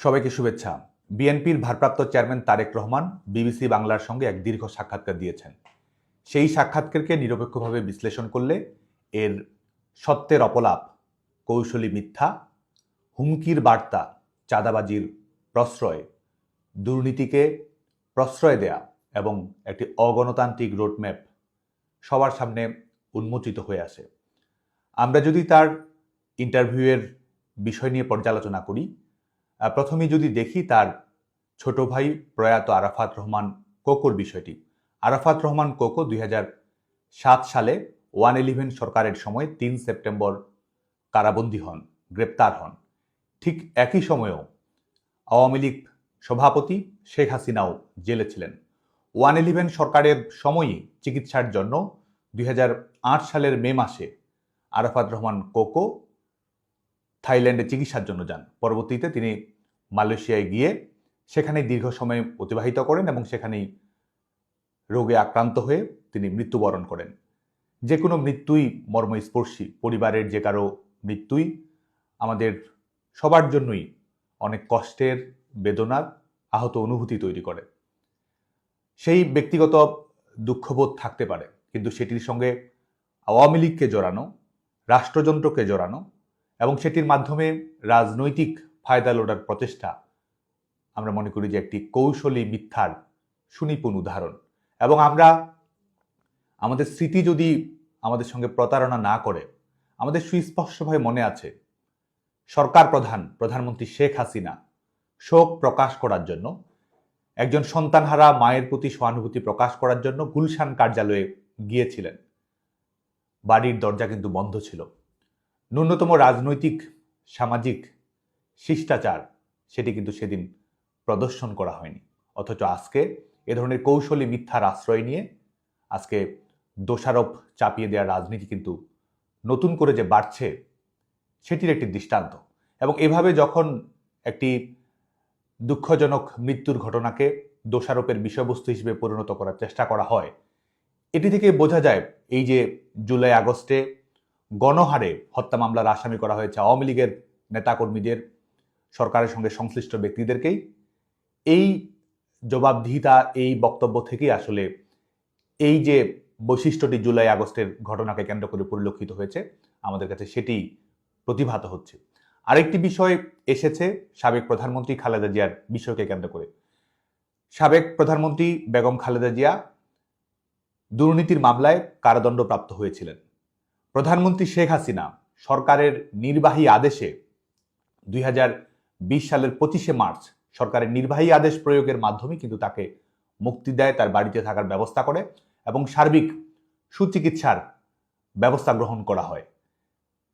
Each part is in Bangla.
সবাইকে শুভেচ্ছা। বিএনপির ভারপ্রাপ্ত চেয়ারম্যান তারেক রহমান বিবিসি বাংলার সঙ্গে এক দীর্ঘ সাক্ষাৎকার দিয়েছেন। সেই সাক্ষাৎকারকে নিরপেক্ষভাবে বিশ্লেষণ করলে এর সত্যের অপলাপ, কৌশলী মিথ্যা, হুমকির বার্তা, চাঁদাবাজির প্রশ্রয়, দুর্নীতিকে প্রশ্রয় দেয়া এবং একটি অগণতান্ত্রিক রোডম্যাপ সবার সামনে উন্মোচিত হয়ে আসে। আমরা যদি তার ইন্টারভিউয়ের বিষয় নিয়ে পর্যালোচনা করি প্রথমে যদি দেখি তার ছোট ভাই প্রয়াত আরাফাত রহমান কোকোর বিষয়টি। আরাফাত রহমান কোকো দুই সাত সালে ওয়ান ইলেভেন সরকারের সময় তিন সেপ্টেম্বর কারাবন্দী হন, গ্রেপ্তার হন। ঠিক একই সময়েও আওয়ামী লীগ সভাপতি শেখ হাসিনাও জেলে ছিলেন। ওয়ান ইলেভেন সরকারের সময়ই চিকিৎসার জন্য দুই হাজার আট সালের মে মাসে আরাফাত রহমান কোকো থাইল্যান্ডে চিকিৎসার জন্য যান। পরবর্তীতে তিনি মালয়েশিয়ায় গিয়ে সেখানে দীর্ঘ সময় অতিবাহিত করেন এবং সেখানেই রোগে আক্রান্ত হয়ে তিনি মৃত্যুবরণ করেন। যে কোনো মৃত্যুই মর্মস্পর্শী, পরিবারের যে কারও মৃত্যুই আমাদের সবার জন্যই অনেক কষ্টের বেদনার আহত অনুভূতি তৈরি করে। সেই ব্যক্তিগত দুঃখবোধ থাকতে পারে, কিন্তু সেটির সঙ্গে আওয়ামী লীগকে জড়ানো, রাষ্ট্রযন্ত্রকে জড়ানো এবং সেটির মাধ্যমে রাজনৈতিক ফায়দা লোটার প্রচেষ্টা আমরা মনে করি যে একটি কৌশলী মিথ্যার সুনিপুণ উদাহরণ। এবং আমরা আমাদের স্মৃতি যদি আমাদের সঙ্গে প্রতারণা না করে, আমাদের সুস্পষ্টভাবে মনে আছে, সরকার প্রধান, প্রধানমন্ত্রী শেখ হাসিনা শোক প্রকাশ করার জন্য, একজন সন্তানহারা মায়ের প্রতি সহানুভূতি প্রকাশ করার জন্য গুলশান কার্যালয়ে গিয়েছিলেন। বাড়ির দরজা কিন্তু বন্ধ ছিল। ন্যূনতম রাজনৈতিক, সামাজিক শিষ্টাচার, সেটি কিন্তু সেদিন প্রদর্শন করা হয়নি। অথচ আজকে এ ধরনের কৌশলী মিথ্যার আশ্রয় নিয়ে আজকে দোষারোপ চাপিয়ে দেওয়ার রাজনীতি কিন্তু নতুন করে যে বাড়ছে, সেটির একটি দৃষ্টান্ত। এবং এভাবে যখন একটি দুঃখজনক মৃত্যুর ঘটনাকে দোষারোপের বিষয়বস্তু হিসেবে পরিণত করার চেষ্টা করা হয়, এটি থেকে বোঝা যায় এই যে জুলাই আগস্টে গণহারে হত্যা মামলার আসামি করা হয়েছে আওয়ামী লীগের নেতাকর্মীদের, সরকারের সঙ্গে সংশ্লিষ্ট ব্যক্তিদেরকেই। এই জবাবদিহিতা, এই বক্তব্য থেকেই আসলে এই যে বৈশিষ্ট্যটি জুলাই আগস্টের ঘটনাকে কেন্দ্র করে পরিলক্ষিত হয়েছে, আমাদের কাছে সেটি প্রতিভাত হচ্ছে। আরেকটি বিষয় এসেছে সাবেক প্রধানমন্ত্রী খালেদা জিয়ার বিষয়কে কেন্দ্র করে। সাবেক প্রধানমন্ত্রী বেগম খালেদা জিয়া দুর্নীতির মামলায় কারাদণ্ডপ্রাপ্ত হয়েছিলেন। প্রধানমন্ত্রী শেখ হাসিনা সরকারের নির্বাহী আদেশে দুই হাজার বিশ সালের পঁচিশে মার্চ সরকারের নির্বাহী আদেশ প্রয়োগের মাধ্যমে কিন্তু তাকে মুক্তি দেয়, তার বাড়িতে থাকার ব্যবস্থা করে এবং সার্বিক সুচিকিৎসার ব্যবস্থা গ্রহণ করা হয়।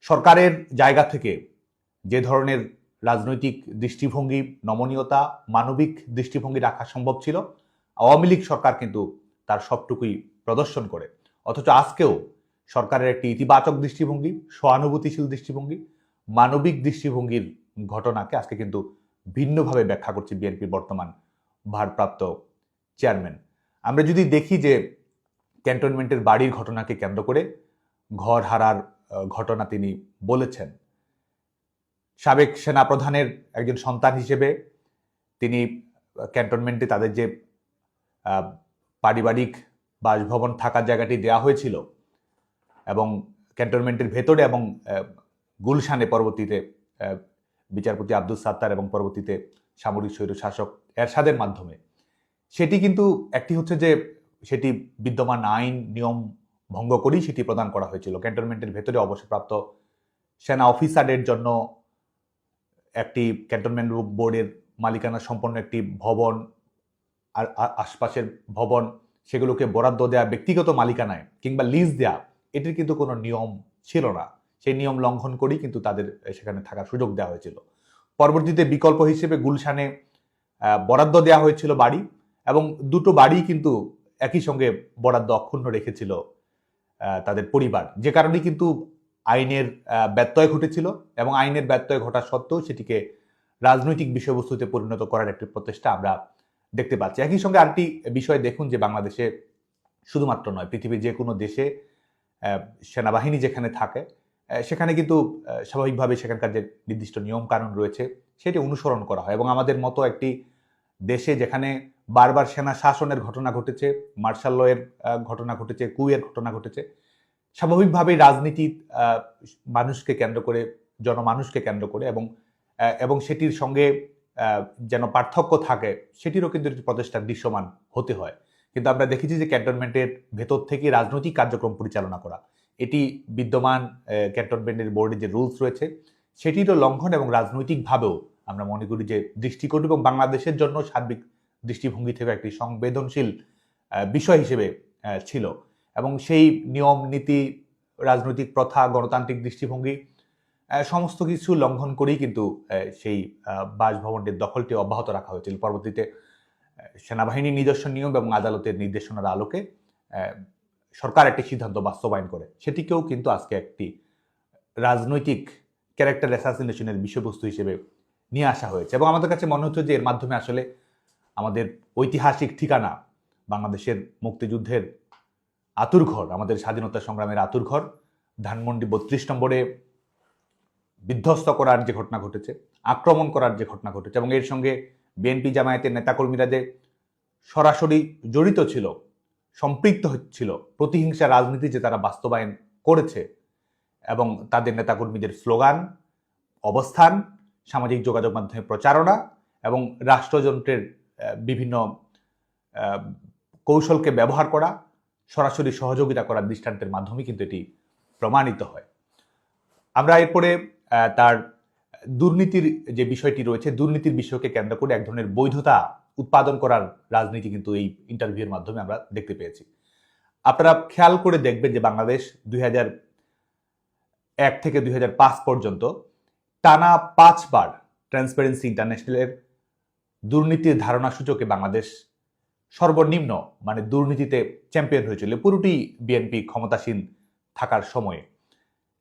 সরকারের জায়গা থেকে যে ধরনের রাজনৈতিক দৃষ্টিভঙ্গি, নমনীয়তা, মানবিক দৃষ্টিভঙ্গি রাখা সম্ভব ছিল, আওয়ামী লীগ সরকার কিন্তু তার সবটুকুই প্রদর্শন করে। অথচ আজকেও সরকারের একটি ইতিবাচক দৃষ্টিভঙ্গি, সহানুভূতিশীল দৃষ্টিভঙ্গি, মানবিক দৃষ্টিভঙ্গির ঘটনাকে আজকে কিন্তু ভিন্নভাবে ব্যাখ্যা করছে বিএনপির বর্তমান ভারপ্রাপ্ত চেয়ারম্যান। আমরা যদি দেখি যে ক্যান্টনমেন্টের বাড়ির ঘটনাকে কেন্দ্র করে ঘর হারার ঘটনা তিনি বলেছেন। সাবেক সেনাপ্রধানের একজন সন্তান হিসেবে তিনি ক্যান্টনমেন্টে তাদের যে পারিবারিক বাসভবন থাকার জায়গাটি দেওয়া হয়েছিল এবং ক্যান্টনমেন্টের ভেতরে এবং গুলশানে পরবর্তীতে বিচারপতি আব্দুল সাত্তার এবং পরবর্তীতে সামরিক স্বৈর শাসক এরশাদের মাধ্যমে। সেটি কিন্তু একটি হচ্ছে যে, সেটি বিদ্যমান আইন, নিয়ম ভঙ্গ করেই সেটি প্রদান করা হয়েছিল। ক্যান্টনমেন্টের ভেতরে অবসরপ্রাপ্ত সেনা অফিসারের জন্য একটি ক্যান্টনমেন্ট বোর্ডের মালিকানা সম্পন্ন একটি ভবন, আর আশপাশের ভবন, সেগুলোকে বরাদ্দ দেয়া ব্যক্তিগত মালিকানায় কিংবা লিজ দেয়া এটির কিন্তু কোনো নিয়ম ছিল না। সেই নিয়ম লঙ্ঘন করেই কিন্তু তাদের সেখানে থাকার সুযোগ দেওয়া হয়েছিল। পরবর্তীতে বিকল্প হিসেবে গুলশানে বরাদ্দ দেওয়া হয়েছিল বাড়ি এবং দুটো বাড়ি কিন্তু একই সঙ্গে বরাদ্দ অক্ষুণ্ণ রেখেছিল তাদের পরিবার। যে কারণে কিন্তু আইনের ব্যত্যয় ঘটেছিল এবং আইনের ব্যত্যয় ঘটা সত্ত্বেও সেটিকে রাজনৈতিক বিষয়বস্তুতে পরিণত করার একটি প্রচেষ্টা আমরা দেখতে পাচ্ছি। একই সঙ্গে আরেকটি বিষয় দেখুন যে বাংলাদেশে শুধুমাত্র নয়, পৃথিবীর যে কোনো দেশে সেনাবাহিনী যেখানে থাকে সেখানে কিন্তু স্বাভাবিকভাবে সেখানকার যে নির্দিষ্ট নিয়ম কানুন রয়েছে, সেটি অনুসরণ করা হয়। এবং আমাদের মতো একটি দেশে যেখানে বারবার সেনা শাসনের ঘটনা ঘটেছে, মার্শাল লয়ের ঘটনা ঘটেছে, কুয়ের ঘটনা ঘটেছে, স্বাভাবিকভাবেই রাজনীতি মানুষকে কেন্দ্র করে, জনমানুষকে কেন্দ্র করে এবং এবং সেটির সঙ্গে যেন পার্থক্য থাকে, সেটিরও কিন্তু একটি প্রচেষ্টা দৃশ্যমান হতে হয়। কিন্তু আমরা দেখেছি যে ক্যান্টনমেন্টের ভেতর থেকে রাজনৈতিক কার্যক্রম পরিচালনা করা। এটি বিদ্যমান ক্যান্টনমেন্টের বোর্ডের যে রুলস রয়েছে, সেটিরও লঙ্ঘন এবং রাজনৈতিকভাবেও আমরা মনে করি যে দৃষ্টিকোণ এবং বাংলাদেশের জন্য সার্বিক দৃষ্টিভঙ্গি থেকে একটি সংবেদনশীল বিষয় হিসেবে ছিল। এবং সেই নিয়ম, নীতি, রাজনৈতিক প্রথা, গণতান্ত্রিক দৃষ্টিভঙ্গি সমস্ত কিছু লঙ্ঘন করেই কিন্তু সেই বাসভবনটির দখলটি অব্যাহত রাখা হয়েছিল। পরবর্তীতে সেনাবাহিনীর নিজস্ব নিয়ম এবং আদালতের নির্দেশনার আলোকে সরকার একটি সিদ্ধান্ত বাস্তবায়ন করে। সেটিকেও কিন্তু আজকে একটি রাজনৈতিক ক্যারেক্টার অ্যাসাসিনেশনের বিষয়বস্তু হিসেবে নিয়ে আসা হয়েছে। এবং আমাদের কাছে মনে হচ্ছে যে এর মাধ্যমে আসলে আমাদের ঐতিহাসিক ঠিকানা বাংলাদেশের মুক্তিযুদ্ধের আতুরঘর আমাদের স্বাধীনতা সংগ্রামের আতুরঘর ধানমন্ডি বত্রিশ নম্বরে বিধ্বস্ত করার যে ঘটনা ঘটেছে, আক্রমণ করার যে ঘটনা ঘটেছে এবং এর সঙ্গে বিএনপি জামায়াতের নেতাকর্মীরা যে সরাসরি জড়িত ছিল, সম্পৃক্ত হচ্ছিল প্রতিহিংসা রাজনীতি যে তারা বাস্তবায়ন করেছে এবং তাদের নেতাকর্মীদের স্লোগান, অবস্থান, সামাজিক যোগাযোগ মাধ্যমে প্রচারণা এবং রাষ্ট্রযন্ত্রের বিভিন্ন কৌশলকে ব্যবহার করা, সরাসরি সহযোগিতা করার দৃষ্টান্তের মাধ্যমে কিন্তু এটি প্রমাণিত হয়। আমরা এরপরে তার দুর্নীতির যে বিষয়টি রয়েছে, দুর্নীতির বিষয়কে কেন্দ্র করে এক ধরনের বৈধতা উৎপাদন করার রাজনীতি কিন্তু এই ইন্টারভিউর মাধ্যমে আমরা দেখতে পেয়েছি। আপনারা খেয়াল করে দেখবেন যে বাংলাদেশ দুই এক থেকে দুই হাজার পাঁচ পর্যন্ত টানা পাঁচবার ট্রান্সপারেন্সি ইন্টারন্যাশনালের দুর্নীতির ধারণা সূচকে বাংলাদেশ সর্বনিম্ন মানে দুর্নীতিতে চ্যাম্পিয়ন হয়েছিল। পুরোটি বিএনপি ক্ষমতাসীন থাকার সময়ে।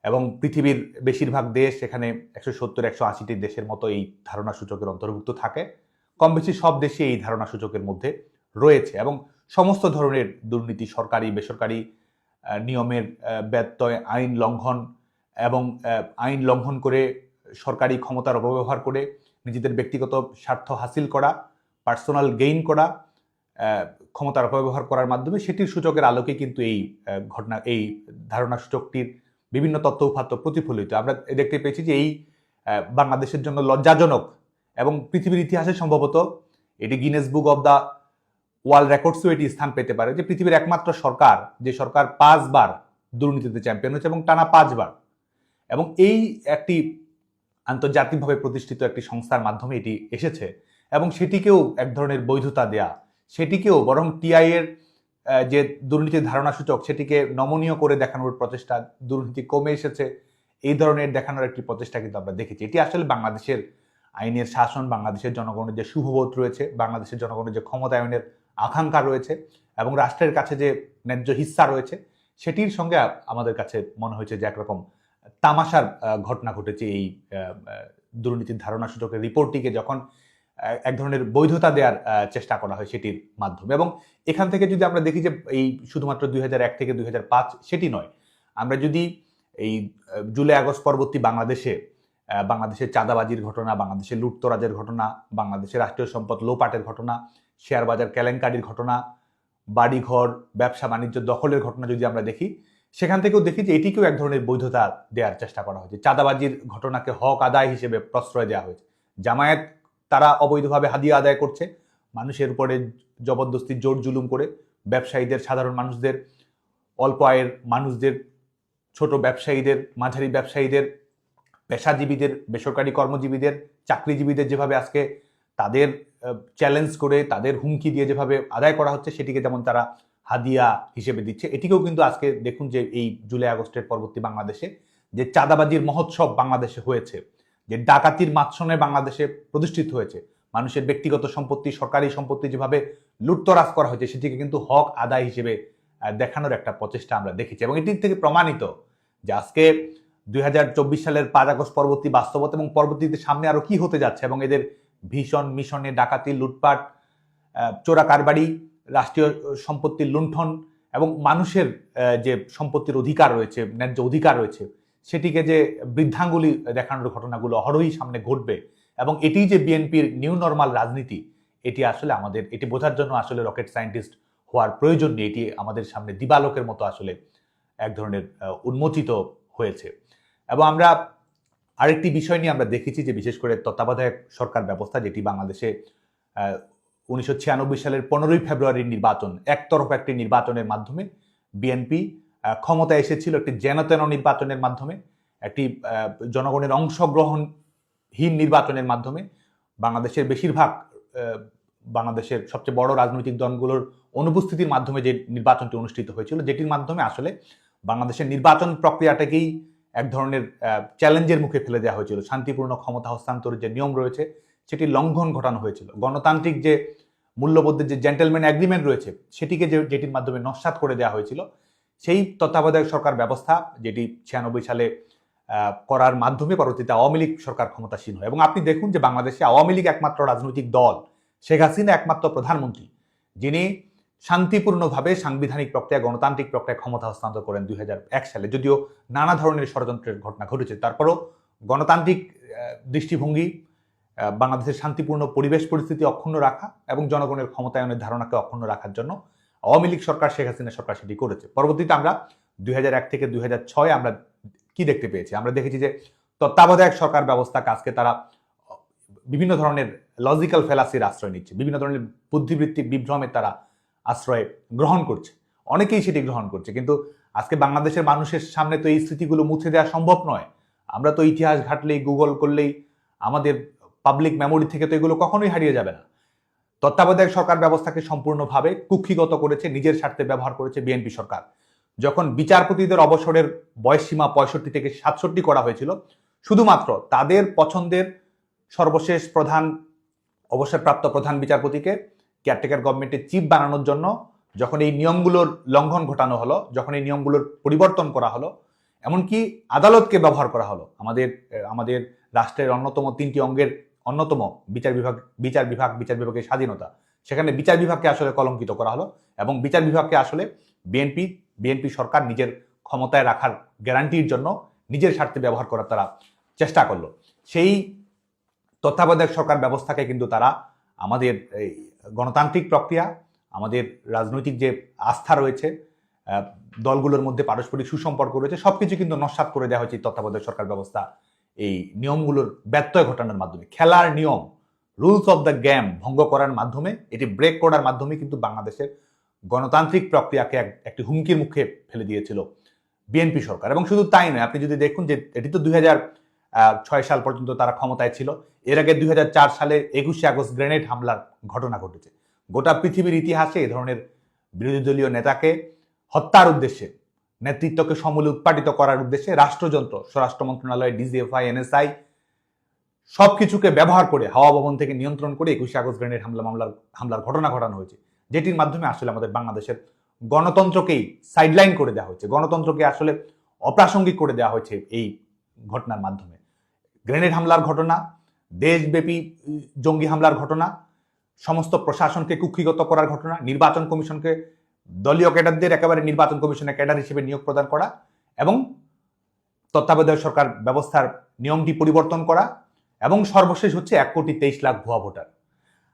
এবং পৃথিবীর বেশিরভাগ দেশ এখানে একশো সত্তর, একশো আশিটি দেশের মতো এই ধারণা সূচকের অন্তর্ভুক্ত থাকে। কম বেশি সব দেশে এই ধারণা সূচকের মধ্যে রয়েছে এবং সমস্ত ধরনের দুর্নীতি, সরকারি, বেসরকারি নিয়মের ব্যত্যয়, আইন লঙ্ঘন এবং আইন লঙ্ঘন করে সরকারি ক্ষমতার অপব্যবহার করে নিজেদের ব্যক্তিগত স্বার্থ হাসিল করা, পার্সোনাল গেইন করা ক্ষমতার অপব্যবহার করার মাধ্যমে সেটির সূচকের আলোকে কিন্তু এই ঘটনা, এই ধারণা সূচকটির বিভিন্ন তথ্য উপাত্ত প্রতিফলিত। আমরা দেখতে পেয়েছি যে এই বাংলাদেশের জন্য লজ্জাজনক এবং পৃথিবীর ইতিহাসে সম্ভবত এটি Guinness book of the world রেকর্ডসও এটি স্থান পেতে পারে যে পৃথিবীর একমাত্র সরকার, যে সরকার পাঁচবার দুর্নীতিতে চ্যাম্পিয়ন হয়েছে এবং টানা পাঁচবার। এবং এই একটি আন্তর্জাতিকভাবে প্রতিষ্ঠিত একটি সংস্থার মাধ্যমে এটি এসেছে এবং সেটিকেও এক ধরনের বৈধতা দেয়া। সেটিকেও বরং টিআই এর যে দুর্নীতির ধারণা সূচক সেটিকে নমনীয় করে দেখানোর প্রচেষ্টা, দুর্নীতি কমে এসেছে, এই ধরনের দেখানোর একটি প্রচেষ্টা কিন্তু আমরা দেখেছি। এটি আসলে বাংলাদেশের আইনের শাসন, বাংলাদেশের জনগণের যে শুভবোধ রয়েছে, বাংলাদেশের জনগণের যে ক্ষমতায়নের আকাঙ্ক্ষা রয়েছে এবং রাষ্ট্রের কাছে যে ন্যায্য হিস্সা রয়েছে, সেটির সঙ্গে আমাদের কাছে মনে হয়েছে যে একরকম তামাশার ঘটনা ঘটেছে এই দুর্নীতির ধারণা সূচকের রিপোর্টটিকে যখন এক ধরনের বৈধতা দেওয়ার চেষ্টা করা হয় সেটির মাধ্যমে। এবং এখান থেকে যদি আমরা দেখি যে এই শুধুমাত্র দুই থেকে দুই হাজার পাঁচ সেটি নয়, আমরা যদি এই জুলাই আগস্ট পরবর্তী বাংলাদেশে বাংলাদেশের চাঁদাবাজির ঘটনা, বাংলাদেশের লুটতরাজের ঘটনা, বাংলাদেশের রাষ্ট্রীয় সম্পদ লোপাটের ঘটনা, শেয়ার বাজার কেলেঙ্কারির ঘটনা, বাড়িঘর, ব্যবসা বাণিজ্য দখলের ঘটনা যদি আমরা দেখি, সেখান থেকেও দেখি যে এটিকেও এক ধরনের বৈধতা দেওয়ার চেষ্টা করা হয়েছে। চাঁদাবাজির ঘটনাকে হক আদায় হিসেবে প্রশ্রয় দেওয়া হয়েছে। জামায়াত তারা অবৈধভাবে হাদিয়া আদায় করছে। মানুষের উপরে জবরদস্তি, জোর জুলুম করে ব্যবসায়ীদের, সাধারণ মানুষদের, অল্প আয়ের মানুষদের, ছোট ব্যবসায়ীদের, মাঝারি ব্যবসায়ীদের, পেশাজীবীদের, বেসরকারি কর্মজীবীদের, চাকরিজীবীদের যেভাবে আজকে তাদের চ্যালেঞ্জ করে, তাদের হুমকি দিয়ে যেভাবে আদায় করা হচ্ছে, সেটিকে যেমন তারা হাদিয়া হিসেবে দিচ্ছে, এটিকেও কিন্তু আজকে দেখুন যে এই জুলাই আগস্টের পরবর্তী বাংলাদেশে যে চাঁদাবাজির মহোৎসব বাংলাদেশে হয়েছে। যে ডাকাতির মাৎসনে বাংলাদেশে প্রতিষ্ঠিত হয়েছে। মানুষের ব্যক্তিগত সম্পত্তি, সরকারি সম্পত্তি যেভাবে লুটতরাজ করা হয়েছে, সেটিকে কিন্তু হক আদায় হিসেবে দেখানোর একটা প্রচেষ্টা আমরা দেখেছি এবং এটির থেকে প্রমাণিত যে আজকে দুই হাজার চব্বিশ সালের পাঁচ আগস্ট পরবর্তী বাস্তবতা এবং পরবর্তীতে সামনে আরও কি হতে যাচ্ছে এবং এদের ভীষণ মিশনে ডাকাতি, লুটপাট চোরা কারবারি, রাষ্ট্রীয় সম্পত্তির লুণ্ঠন এবং মানুষের যে সম্পত্তির অধিকার রয়েছে, ন্যায্য অধিকার রয়েছে সেটিকে যে বৃদ্ধাঙ্গুলি দেখানোর ঘটনাগুলো অহরহই সামনে ঘটবে এবং এটি যে বিএনপির নিউ নর্মাল রাজনীতি, এটি আসলে আমাদের, এটি বোঝার জন্য আসলে রকেট সায়েন্টিস্ট হওয়ার প্রয়োজন নেই, এটি আমাদের সামনে দিবালোকের মতো আসলে এক ধরনের উন্মোচিত হয়েছে। এবং আমরা আরেকটি বিষয় নিয়ে আমরা দেখেছি যে বিশেষ করে তত্ত্বাবধায়ক সরকার ব্যবস্থা, যেটি বাংলাদেশে উনিশশো ছিয়ানব্বই সালের পনেরোই ফেব্রুয়ারির নির্বাচন, একতরফ একটি নির্বাচনের মাধ্যমে বিএনপি ক্ষমতায় এসেছিল একটি যেনতেন নির্বাচনের মাধ্যমে, একটি জনগণের অংশগ্রহণহীন নির্বাচনের মাধ্যমে। বাংলাদেশের বেশিরভাগ বাংলাদেশের সবচেয়ে বড় রাজনৈতিক দলগুলোর অনুপস্থিতির মাধ্যমে যে নির্বাচনটি অনুষ্ঠিত হয়েছিল, যেটির মাধ্যমে আসলে বাংলাদেশের নির্বাচন প্রক্রিয়াটাকেই এক ধরনের চ্যালেঞ্জের মুখে ফেলে দেওয়া হয়েছিল। শান্তিপূর্ণ ক্ষমতা হস্তান্তরের যে নিয়ম রয়েছে সেটি লঙ্ঘন ঘটানো হয়েছিল। গণতান্ত্রিক যে মূল্যবোধের যে জেন্টেলম্যান অ্যাগ্রিমেন্ট রয়েছে, সেটিকে যে, যেটির মাধ্যমে নস্বাত করে দেওয়া হয়েছিল সেই তত্ত্বাবধায়ক সরকার ব্যবস্থা যেটি ছিয়ানব্বই সালে করার মাধ্যমে পরবর্তীতে আওয়ামী লীগ সরকার ক্ষমতাসীন হয়। এবং আপনি দেখুন যে বাংলাদেশে আওয়ামী লীগ একমাত্র রাজনৈতিক দল শেখ হাসিনা একমাত্র প্রধানমন্ত্রী, যিনি শান্তিপূর্ণভাবে সাংবিধানিক প্রক্রিয়া, গণতান্ত্রিক প্রক্রিয়া ক্ষমতা হস্তান্তর করেন দুই হাজার এক সালে। যদিও নানা ধরনের ষড়যন্ত্রের ঘটনা ঘটেছে। তারপরও গণতান্ত্রিক দৃষ্টিভঙ্গি বাংলাদেশের শান্তিপূর্ণ পরিবেশ পরিস্থিতি অক্ষুণ্ণ রাখা এবং জনগণের ক্ষমতায়নের ধারণাকে অক্ষুণ্ণ রাখার জন্য আওয়ামী লীগ সরকার, শেখ হাসিনা সরকার সেটি করেছে। পরবর্তীতে আমরা দুই হাজার এক থেকে দুই হাজার ছয় আমরা কি দেখতে পেয়েছি? আমরা দেখেছি যে তত্ত্বাবধায়ক সরকার ব্যবস্থা কাজকে তারা বিভিন্ন ধরনের লজিক্যাল ফেলাসির আশ্রয় নিচ্ছে, বিভিন্ন ধরনের বুদ্ধিবৃত্তিক বিভ্রমের তারা আশ্রয় গ্রহণ করছে। অনেকেই সেটি গ্রহণ করছে, কিন্তু আজকে বাংলাদেশের মানুষের সামনে তো এই স্মৃতিগুলো মুছে দেওয়া সম্ভব নয়। আমরা তো ইতিহাস ঘাটলেই গুগল করলেই, আমাদের পাবলিক মেমোরি থেকে তো এগুলো কখনোই হারিয়ে যাবে না। তত্ত্বাবধায়ক সরকার ব্যবস্থাকে সম্পূর্ণভাবে কুক্ষিগত করেছে, নিজের স্বার্থে ব্যবহার করেছে বিএনপি সরকার। যখন বিচারপতিদের অবসরের বয়সসীমা পঁয়ষট্টি থেকে সাতষট্টি করা হয়েছিল, শুধুমাত্র তাদের পছন্দের সর্বশেষ প্রধান, অবসরপ্রাপ্ত প্রধান বিচারপতিকে কেয়ারটেকার গভর্নমেন্টের চিফ বানানোর জন্য যখন এই নিয়মগুলোর লঙ্ঘন ঘটানো হলো, যখন এই নিয়মগুলোর পরিবর্তন করা হলো, এমনকি আদালতকে ব্যবহার করা হলো, আমাদের আমাদের রাষ্ট্রের অন্যতম তিনটি অঙ্গের অন্যতম বিচার বিভাগ বিচার বিভাগ, বিচার বিভাগের স্বাধীনতা। সেখানে বিচার বিভাগকে আসলে কলঙ্কিত করা হলো এবং বিচার বিভাগকে আসলে বিএনপি বিএনপি সরকার নিজের ক্ষমতায় রাখার গ্যারান্টির জন্য নিজের স্বার্থে ব্যবহার করার তারা চেষ্টা করল। সেই তত্ত্বাবধায়ক সরকার ব্যবস্থাকে কিন্তু তারা আমাদের এই গণতান্ত্রিক প্রক্রিয়া, আমাদের রাজনৈতিক যে আস্থা রয়েছে দলগুলোর মধ্যে পারস্পরিক সুসম্পর্ক রয়েছে সব কিছু কিন্তু নস্বাত করে দেওয়া হয়েছে তত্ত্বাবধায়ক সরকার ব্যবস্থা এই নিয়মগুলোর ব্যত্যয় ঘটানোর মাধ্যমে, খেলার নিয়ম রুলস অফ দ্য গেম ভঙ্গ করার মাধ্যমে, এটি ব্রেক করার মাধ্যমে কিন্তু বাংলাদেশের গণতান্ত্রিক প্রক্রিয়াকে এক- একটি হুমকির মুখে ফেলে দিয়েছিল বিএনপি সরকার। এবং শুধু তাই নয়, আপনি যদি দেখুন যে এটি তো দুই ছয় সাল পর্যন্ত তারা ক্ষমতায় ছিল, এর আগে দুই হাজার চার সালে একুশে আগস্ট গ্রেনেড হামলার ঘটনা ঘটেছে। গোটা পৃথিবীর ইতিহাসে এ ধরনের বিরোধী দলীয় নেতাকে হত্যার উদ্দেশ্যে নেতৃত্বকে সমূলে উৎপাদিত করার উদ্দেশ্যে রাষ্ট্রযন্ত্র, স্বরাষ্ট্র মন্ত্রণালয়, ডিজিএফআই, এনএসআই সবকিছুকে ব্যবহার করে হাওয়া ভবন থেকে নিয়ন্ত্রণ করে একুশে আগস্ট গ্রেনেড হামলা মামলার, হামলার ঘটনা ঘটানো হয়েছে। যেটির মাধ্যমে আসলে আমাদের বাংলাদেশের গণতন্ত্রকেই সাইডলাইন করে দেওয়া হয়েছে। গণতন্ত্রকে আসলে অপ্রাসঙ্গিক করে দেওয়া হয়েছে এই ঘটনার মাধ্যমে। গ্রেনেড হামলার ঘটনা, দেশব্যাপী জঙ্গি হামলার ঘটনা, সমস্ত প্রশাসনকে কুক্ষিগত করার ঘটনা, নির্বাচন কমিশনকে দলীয় ক্যাডারদের একেবারে নির্বাচন কমিশনের ক্যাডার হিসেবে নিয়োগ প্রদান করা এবং তত্ত্বাবধায়ক সরকার ব্যবস্থার নিয়মটি পরিবর্তন করা এবং সর্বশেষ হচ্ছে এক কোটি তেইশ লাখ ভুয়া ভোটার।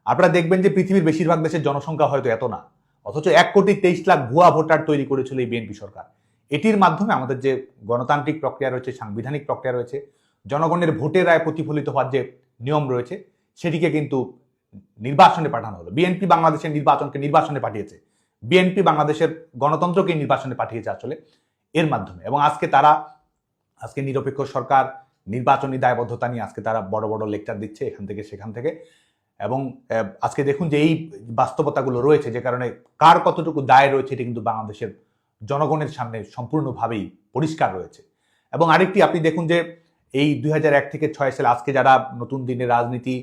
আপনারা দেখবেন যে পৃথিবীর বেশিরভাগ দেশের জনসংখ্যা হয়তো এত না, অথচ এক কোটি তেইশ লাখ ভুয়া ভোটার তৈরি করেছিল এই বিএনপি সরকার। এটির মাধ্যমে আমাদের যে গণতান্ত্রিক প্রক্রিয়া রয়েছে, সাংবিধানিক প্রক্রিয়া রয়েছে, জনগণের ভোটের রায় প্রতিফলিত হওয়ার যে নিয়ম রয়েছে, সেটিকে কিন্তু নির্বাচনে পাঠানো হলো। বিএনপি বাংলাদেশের নির্বাচনকে নির্বাচনে পাঠিয়েছে। বিএনপি বাংলাদেশের গণতন্ত্রকে নির্বাচনে পাঠিয়েছে আসলে এর মাধ্যমে। এবং আজকে তারা, আজকে নিরপেক্ষ সরকার, নির্বাচনী দায়বদ্ধতা নিয়ে আজকে তারা বড় বড় লেকচার দিচ্ছে এখান থেকে, সেখান থেকে। এবং আজকে দেখুন যে এই বাস্তবতাগুলো রয়েছে, যে কারণে কার কতটুকু দায় রয়েছে, এটি কিন্তু বাংলাদেশের জনগণের সামনে সম্পূর্ণভাবেই পরিষ্কার রয়েছে। এবং আরেকটি, আপনি দেখুন যে এই দুই হাজার এক থেকে ছয় সালে আজকে যারা নতুন দিনের রাজনীতি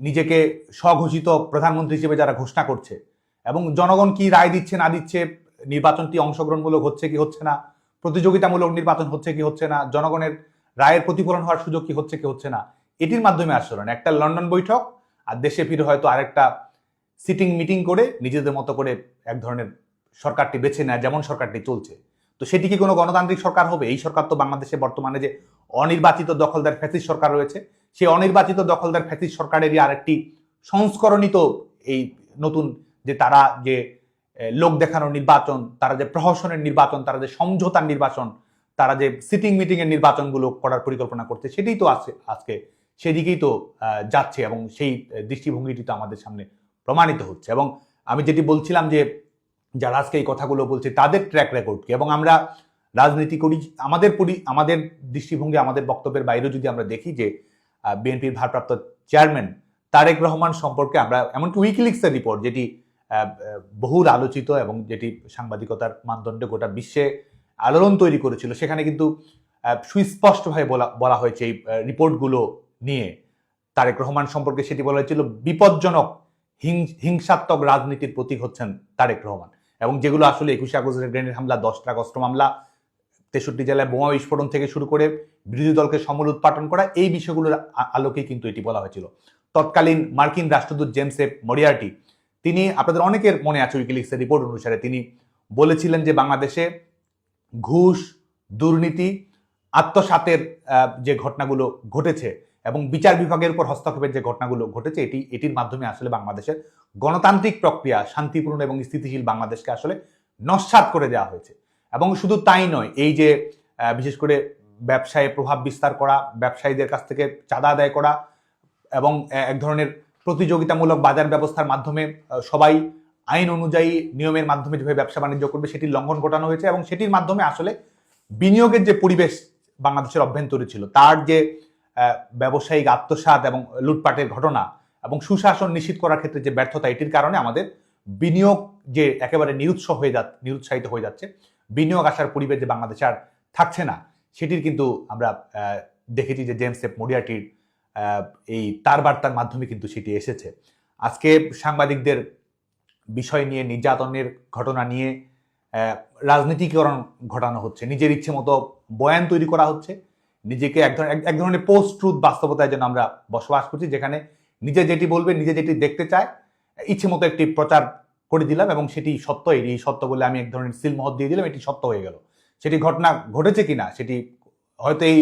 নিজেকে স্বঘোষিত প্রধানমন্ত্রী হিসেবে যারা ঘোষণা করছে এবং জনগণ কি রায় দিচ্ছে, না দিচ্ছে, নির্বাচনটি অংশগ্রহণমূলক হচ্ছে কি হচ্ছে না, প্রতিযোগিতামূলক নির্বাচন হচ্ছে কি হচ্ছে না, জনগণের রায়ের প্রতিফলন হওয়ার সুযোগ কি হচ্ছে কি হচ্ছে না, এটির মাধ্যমে না একটা লন্ডন বৈঠক, আর দেশে ফিরে হয়তো আরেকটা সিটিং মিটিং করে নিজেদের মতো করে এক ধরনের সরকারটি বেছে নেয়, যেমন সরকারটি চলছে। তো সেটি কি কোনো গণতান্ত্রিক সরকার হবে? এই সরকার তো বাংলাদেশে বর্তমানে যে অনির্বাচিত দখলদার ফ্যাসিস সরকার রয়েছে, সেই অনির্বাচিত দখলদার ফ্যাসিস সরকারেরই আরেকটি সংস্করণিত এই নতুন যে তারা যে লোক দেখানোর নির্বাচন, তারা যে প্রহসনের নির্বাচন, তারা যে সমঝোতার নির্বাচন, তারা যে সিটিং মিটিং এর নির্বাচনগুলো করার পরিকল্পনা করছে, সেটাই তো আছে আজকে। সেদিকেই তো যাচ্ছে এবং সেই দৃষ্টিভঙ্গিটি তো আমাদের সামনে প্রমাণিত হচ্ছে এবং আমি যেটি বলছিলাম যে, যারা আজকে এই কথাগুলো বলছে তাদের ট্র্যাক রেকর্ড কি এবং আমরা রাজনীতি করি, আমাদের পরি, আমাদের দৃষ্টিভঙ্গি, আমাদের বক্তব্যের বাইরেও যদি আমরা দেখি যে বিএনপির ভারপ্রাপ্ত চেয়ারম্যান তারেক রহমান সম্পর্কে আমরা এমনকি উইকিলিক্সের রিপোর্ট যেটি বহুল আলোচিত এবং যেটি সাংবাদিকতার মানদণ্ডে গোটা বিশ্বে আলোড়ন তৈরি করেছিল, সেখানে কিন্তু সুস্পষ্টভাবে বলা বলা হয়েছে এই রিপোর্টগুলো নিয়ে। তারেক রহমান সম্পর্কে সেটি বলা হয়েছিল, বিপজ্জনক হিংসাত্মক রাজনীতির প্রতীক হচ্ছেন তারেক রহমান। এবং যেগুলো আসলে একুশে আগস্টের গ্রেনেড হামলা, দশটা অস্ত্র মামলা, তেষট্টি জেলায় বোমা বিস্ফোরণ থেকে শুরু করে বিরোধী দলকে সমল উৎপাটন করা, এই বিষয়গুলোর আলোকেই কিন্তু এটি বলা হয়েছিল। তৎকালীন মার্কিন রাষ্ট্রদূত জেমস এফ মরিয়ার্টি তিনি আপনাদের অনেকের মনে আছে উইকিলিক্সের রিপোর্ট অনুসারে তিনি বলেছিলেন যে বাংলাদেশে ঘুষ, দুর্নীতি, আত্মসাতের যে ঘটনাগুলো ঘটেছে এবং বিচার বিভাগের উপর হস্তক্ষেপের যে ঘটনাগুলো ঘটেছে, এটি, এটির মাধ্যমে আসলে বাংলাদেশের গণতান্ত্রিক প্রক্রিয়া শান্তিপূর্ণ এবং স্থিতিশীল বাংলাদেশকে আসলে নস্বাত করে দেওয়া হয়েছে। এবং শুধু তাই নয়, এই যে বিশেষ করে ব্যবসায় প্রভাব বিস্তার করা, ব্যবসায়ীদের কাছ থেকে চাঁদা আদায় করা এবং এক ধরনের প্রতিযোগিতামূলক বাজার ব্যবস্থার মাধ্যমে সবাই আইন অনুযায়ী নিয়মের মাধ্যমে যেভাবে ব্যবসা বাণিজ্য করবে সেটির লঙ্ঘন ঘটানো হয়েছে এবং সেটির মাধ্যমে আসলে বিনিয়োগের যে পরিবেশ বাংলাদেশের অভ্যন্তরে ছিল তার যে ব্যবসায়িক আত্মসাৎ এবং লুটপাটের ঘটনা এবং সুশাসন নিশ্চিত করার ক্ষেত্রে যে ব্যর্থতা এটির কারণে আমাদের বিনিয়োগ যে একেবারে নিরুৎস হয়ে যা নিরুৎসাহিত হয়ে যাচ্ছে বিনিয়োগ আসার পরিবেশ যে বাংলাদেশে আর থাকছে না সেটির কিন্তু আমরা দেখেছি যে জেমস এফ মরিয়াটির আহ, এই তার বার্তার মাধ্যমে কিন্তু সেটি এসেছে। আজকে সাংবাদিকদের বিষয় নিয়ে, নির্যাতনের ঘটনা নিয়ে রাজনীতিকরণ ঘটানো হচ্ছে। নিজের ইচ্ছে মতো বয়ান তৈরি করা হচ্ছে। নিজেকে এক ধরনের এক ধরনের পোস্ট ট্রুথ বাস্তবতায় যেন আমরা বসবাস করছি, যেখানে নিজে যেটি বলবে, নিজে যেটি দেখতে চায়, ইচ্ছে মতো একটি প্রচার করে দিলাম এবং সেটি সত্য এই সত্য বলে আমি এক ধরনের সিলমহত দিয়ে দিলাম, এটি সত্য হয়ে গেল। সেটি ঘটনা ঘটেছে কিনা, সেটি হয়তো এই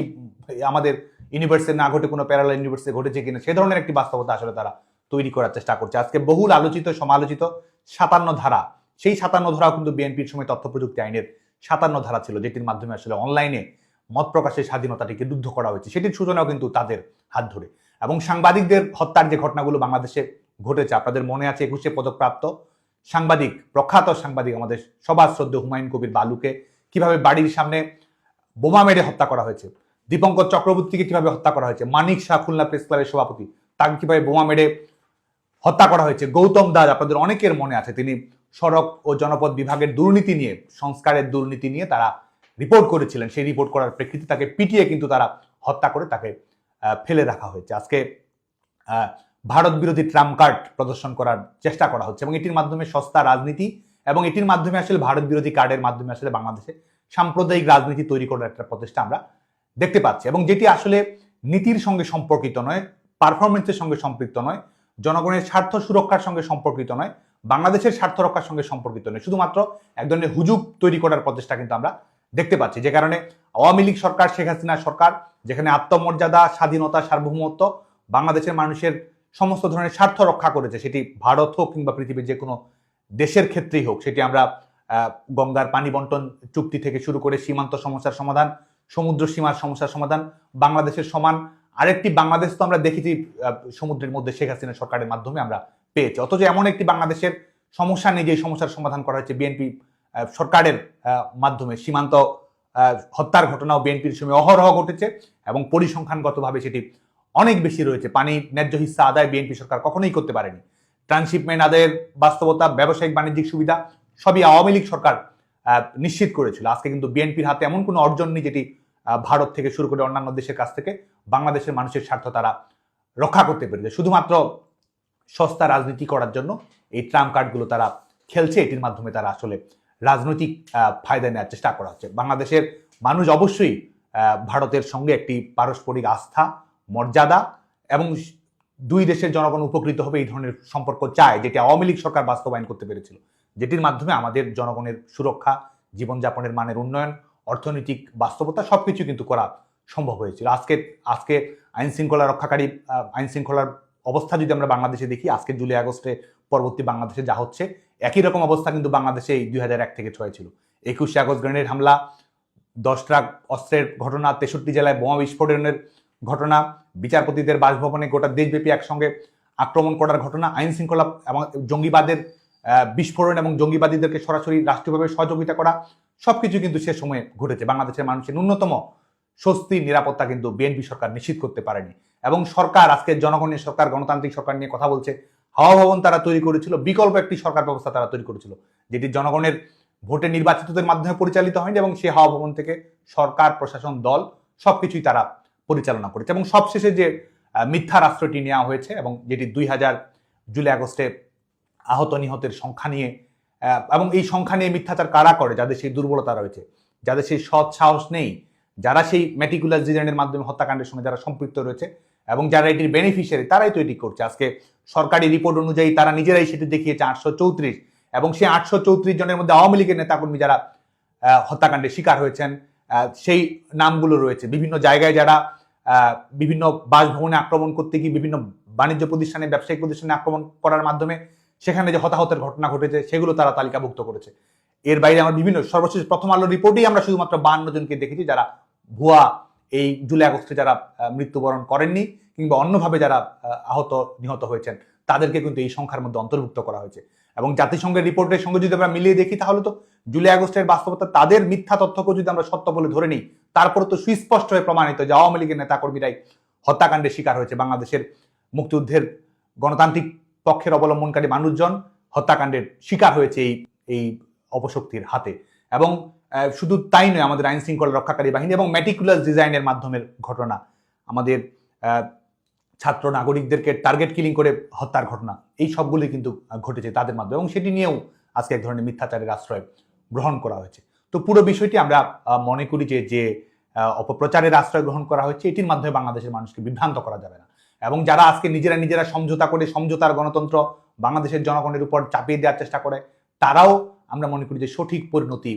আমাদের ইউনিভার্সে না ঘটে কোনো প্যারালাল ইউনিভার্সে ঘটেছে কিনা, সে ধরনের একটি বাস্তবতা আসলে তারা তৈরি করার চেষ্টা করছে। আজকে বহুল আলোচিত, সমালোচিত সাতান্ন ধারা, সেই সাতান্ন ধারাও কিন্তু বিএনপির সময় তথ্য প্রযুক্তি আইনের সাতান্ন ধারা ছিল, যেটির মাধ্যমে আসলে অনলাইনে মত প্রকাশের স্বাধীনতাটিকে রুদ্ধ করা হয়েছে। সেটির সূচনাও কিন্তু তাদের হাত ধরে। এবং সাংবাদিকদের হত্যার যে ঘটনাগুলো বাংলাদেশে ঘটেছে, আপনাদের মনে আছে একুশে পদকপ্রাপ্ত সাংবাদিক, প্রখ্যাত সাংবাদিক আমাদের সবার শ্রদ্ধেয় হুমায়ুন কবির বালুকে কীভাবে বাড়ির সামনে বোমা মেরে হত্যা করা হয়েছে? দীপঙ্কর চক্রবর্তীকে কীভাবে হত্যা করা হয়েছে? মানিক শাহ, খুলনা প্রেস ক্লাবের সভাপতি, তাকে কীভাবে বোমা মেরে হত্যা করা হয়েছে? গৌতম দাস, আপনাদের অনেকের মনে আছে, তিনি সড়ক ও জনপদ বিভাগের দুর্নীতি নিয়ে, সংস্কারের দুর্নীতি নিয়ে তারা রিপোর্ট করেছিলেন। সেই রিপোর্ট করার প্রেক্ষিতে তাকে পিটিয়ে কিন্তু তারা হত্যা করে তাকে ফেলে রাখা হয়েছে। আজকে ভারত বিরোধী ট্রাম্প কার্ড প্রদর্শন করার চেষ্টা করা হচ্ছে এবং এটির মাধ্যমে সস্তা রাজনীতি এবং এটির মাধ্যমে আসলে ভারত বিরোধী কার্ডের মাধ্যমে আসলে বাংলাদেশে সাম্প্রদায়িক রাজনীতি তৈরি করার একটা প্রচেষ্টা আমরা দেখতে পাচ্ছি। এবং যেটি আসলে নীতির সঙ্গে সম্পর্কিত নয় পারফরমেন্সের সঙ্গে সম্পৃক্ত নয়, জনগণের স্বার্থ সুরক্ষার সঙ্গে সম্পর্কিত নয়, বাংলাদেশের স্বার্থ রক্ষার সঙ্গে সম্পর্কিত নয়। শুধুমাত্র এক ধরনের হুজুগ তৈরি করার প্রচেষ্টা কিন্তু আমরা দেখতে পাচ্ছি, যে কারণে আওয়ামী লীগ সরকার, শেখ হাসিনা সরকার, যেখানে আত্মমর্যাদা, স্বাধীনতা, সার্বভৌমত্ব, বাংলাদেশের মানুষের সমস্ত ধরনের স্বার্থ রক্ষা করেছে, সেটি ভারত হোক কিংবা পৃথিবীর যে কোনো দেশের ক্ষেত্রেই হোক, সেটি আমরা গঙ্গার পানি বন্টন চুক্তি থেকে শুরু করে সীমান্ত সমস্যার সমাধান সমুদ্র সীমার সমস্যার সমাধান, বাংলাদেশের সমান। আরেকটি বাংলাদেশ তো আমরা দেখেছি সমুদ্রের মধ্যে শেখ হাসিনা সরকারের মাধ্যমে আমরা পেয়েছি। অথচ এমন একটি বাংলাদেশের সমস্যা নেই যে সমস্যার সমাধান করা হয়েছে বিএনপি সরকারের মাধ্যমে। সীমান্ত হত্যার ঘটনাও বিএনপির সময় অহরহ ঘটেছে এবং পরিসংখ্যানগতভাবে সেটি অনেক বেশি রয়েছে। পানি, ন্যায্য হিস্সা আদায় বিএনপি সরকার কখনোই করতে পারেনি। ট্রান্সশিপমেন্ট আদায়ের বাস্তবতা, ব্যবসায়িক বাণিজ্যিক সুবিধা, সবই আওয়ামী লীগ সরকার নিশ্চিত করেছিল। আজকে কিন্তু বিএনপির হাতে এমন কোনো অর্জন নেই যেটি ভারত থেকে শুরু করে অন্যান্য দেশের কাছ থেকে বাংলাদেশের মানুষের স্বার্থ তারা রক্ষা করতে পেরেছে। শুধুমাত্র সস্তা রাজনীতি করার জন্য এই ট্রাম্প কার্ডগুলো তারা খেলছে, এটির মাধ্যমে তারা আসলে রাজনৈতিক ফায়দা নেওয়ার চেষ্টা করা হচ্ছে। বাংলাদেশের মানুষ অবশ্যই ভারতের সঙ্গে একটি পারস্পরিক আস্থা, মর্যাদা এবং দুই দেশের জনগণ উপকৃত হবে এই ধরনের সম্পর্ক চায়, যেটি আওয়ামী লীগ সরকার বাস্তবায়ন করতে পেরেছিল। যেটির মাধ্যমে আমাদের জনগণের সুরক্ষা, জীবনযাপনের মানের উন্নয়ন অর্থনৈতিক বাস্তবতা সব কিছু কিন্তু করা সম্ভব হয়েছিল। আজকে আজকে আইন শৃঙ্খলা রক্ষাকারী আইন শৃঙ্খলার অবস্থা যদি আমরা বাংলাদেশে দেখি, আজকে জুলাই আগস্টে পরবর্তী বাংলাদেশে যা হচ্ছে, একই রকম অবস্থা কিন্তু বাংলাদেশে এই দুই হাজার এক থেকে ছয় ছিল। একুশে আগস্ট গ্রেনেড হামলা, দশ ট্রাক অস্ত্রের ঘটনা, তেষট্টি জেলায় বোমা বিস্ফোরণের ঘটনা, বিচারপতিদের বাসভবনে গোটা দেশব্যাপী একসঙ্গে আক্রমণ করার ঘটনা আইন শৃঙ্খলা এবং জঙ্গিবাদের বিস্ফোরণ এবং জঙ্গিবাদীদেরকে সরাসরি রাষ্ট্রীয়ভাবে সহযোগিতা করা সব কিছু কিন্তু সে সময়ে ঘটেছে। বাংলাদেশের মানুষের ন্যূনতম স্বস্তি, নিরাপত্তা কিন্তু বিএনপি সরকার নিশ্চিত করতে পারেনি। এবং সরকার, আজকে জনগণের সরকার, গণতান্ত্রিক সরকার নিয়ে কথা বলছে, হাওয়া ভবন তারা তৈরি করেছিল, বিকল্প একটি সরকার ব্যবস্থা তারা তৈরি করেছিল, যেটি জনগণের ভোটে নির্বাচিতদের মাধ্যমে পরিচালিত হয়নি এবং সেই হাওয়া ভবন থেকে সরকার, প্রশাসন, দল সব কিছুই তারা পরিচালনা করেছে। এবং সবশেষে যে মিথ্যা রাষ্ট্রটি নেওয়া হয়েছে এবং যেটি দুই হাজার জুলাই আগস্টে আহত নিহতের সংখ্যা নিয়ে এবং এই সংখ্যা নিয়ে মিথ্যাচার কারা করে? যাদের সেই দুর্বলতা রয়েছে, যাদের সেই সৎ সাহস নেই, যারা সেই মেটিকুলার ডিজাইনের মাধ্যমে হত্যাকাণ্ডের সঙ্গে যারা সম্পৃক্ত রয়েছে, এবং যারা এটির বেনিফিশিয়ারি তারাই তো এটি করছে। আজকে সরকারি রিপোর্ট অনুযায়ী তারা নিজেরাই সেটি দেখিয়েছে আটশো চৌত্রিশ, এবং সেই আটশো চৌত্রিশ জনের মধ্যে আওয়ামী লীগের নেতাকর্মী যারা হত্যাকাণ্ডের শিকার হয়েছেন সেই নামগুলো রয়েছে। বিভিন্ন জায়গায় যারা বিভিন্ন বাসভবনে আক্রমণ করতে গিয়ে বিভিন্ন বাণিজ্য প্রতিষ্ঠানে, ব্যবসায়িক প্রতিষ্ঠানে আক্রমণ করার মাধ্যমে সেখানে যে হতাহতের ঘটনা ঘটেছে, সেগুলো তারা তালিকাভুক্ত করেছে। এর বাইরে আমরা বিভিন্ন, সর্বশেষ প্রথম আলো রিপোর্টেই আমরা শুধুমাত্র বান্ন জনকে দেখেছি যারা ভুয়া এই জুলাই আগস্টে যারা মৃত্যুবরণ করেননি কিংবা অন্যভাবে যারা আহত, নিহত হয়েছেন, তাদেরকে কিন্তু এই সংখ্যার মধ্যে অন্তর্ভুক্ত করা হয়েছে। এবং জাতিসংঘের রিপোর্টের সঙ্গে যদি আমরা মিলিয়ে দেখি তাহলে তো জুলাই আগস্টের বাস্তবতা, তাদের মিথ্যা তথ্যকে যদি আমরা সত্য বলে ধরে নিই, তারপরে তো সুস্পষ্ট হয়ে প্রমাণিত যে আওয়ামী লীগের নেতাকর্মীরাই হত্যাকাণ্ডের শিকার হয়েছে বাংলাদেশের মুক্তিযুদ্ধের গণতান্ত্রিক পক্ষের অবলম্বনকারী মানুষজন হত্যাকাণ্ডের শিকার হয়েছে এই এই অপশক্তির হাতে। এবং শুধু তাই নয়, আমাদের আইন শৃঙ্খলা রক্ষাকারী বাহিনী এবং মেটিকুলাস ডিজাইনের মাধ্যমের ঘটনা, আমাদের ছাত্র নাগরিকদেরকে টার্গেট কিলিং করে হত্যার ঘটনা, এই সবগুলি কিন্তু ঘটেছে তাদের মাধ্যমে এবং সেটি নিয়েও আজকে এক ধরনের মিথ্যাচারের আশ্রয় গ্রহণ করা হয়েছে। তো পুরো বিষয়টি আমরা মনে করি যে যে অপপ্রচারের আশ্রয় গ্রহণ করা হয়েছে, এটির মাধ্যমে বাংলাদেশের মানুষকে বিভ্রান্ত করা যাবে না। এবং যারা আজকে নিজেরা নিজেরা সমঝোতা করে সমঝোতার গণতন্ত্র বাংলাদেশের জনগণের উপর চাপিয়ে দেওয়ার চেষ্টা করে, তারাও আমরা মনে করি যে সঠিক পরিণতি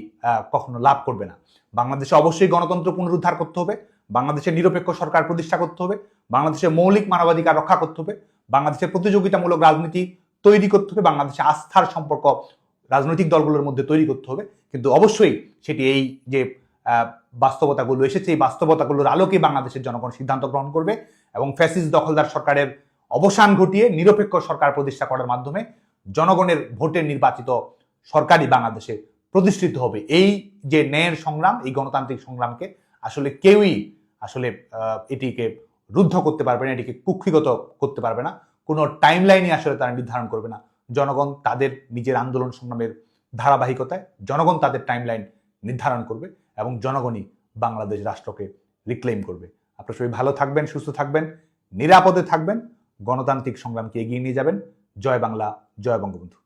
কখনো লাভ করবে না। বাংলাদেশে অবশ্যই গণতন্ত্র পুনরুদ্ধার করতে হবে, বাংলাদেশের নিরপেক্ষ সরকার প্রতিষ্ঠা করতে হবে, বাংলাদেশের মৌলিক মানবাধিকার রক্ষা করতে হবে, বাংলাদেশের প্রতিযোগিতামূলক রাজনীতি তৈরি করতে হবে, বাংলাদেশে আস্থার সম্পর্ক রাজনৈতিক দলগুলোর মধ্যে তৈরি করতে হবে। কিন্তু অবশ্যই সেটি এই যে বাস্তবতাগুলো এসেছে। এই বাস্তবতাগুলোর আলোকে বাংলাদেশের জনগণ সিদ্ধান্ত গ্রহণ করবে এবং ফ্যাসিস্ট দখলদার সরকারের অবসান ঘটিয়ে নিরপেক্ষ সরকার প্রতিষ্ঠা করার মাধ্যমে জনগণের ভোটে নির্বাচিত সরকারই বাংলাদেশে প্রতিষ্ঠিত হবে। এই যে ন্যায়ের সংগ্রাম, এই গণতান্ত্রিক সংগ্রামকে আসলে কেউই আসলে এটিকে রুদ্ধ করতে পারবে না, এটিকে কুক্ষিগত করতে পারবে না। কোনো টাইম লাইনই আসলে তারা নির্ধারণ করবে না। জনগণ তাদের নিজের আন্দোলন সংগ্রামের ধারাবাহিকতায়, জনগণ তাদের টাইম লাইন নির্ধারণ করবে। এবং জনগণই বাংলাদেশ রাষ্ট্রকে রিক্লেম করবে। আপনারা সবাই ভালো থাকবেন, সুস্থ থাকবেন, নিরাপদে থাকবেন। গণতান্ত্রিক সংগ্রামকে এগিয়ে নিয়ে যাবেন। জয় বাংলা, জয় বঙ্গবন্ধু।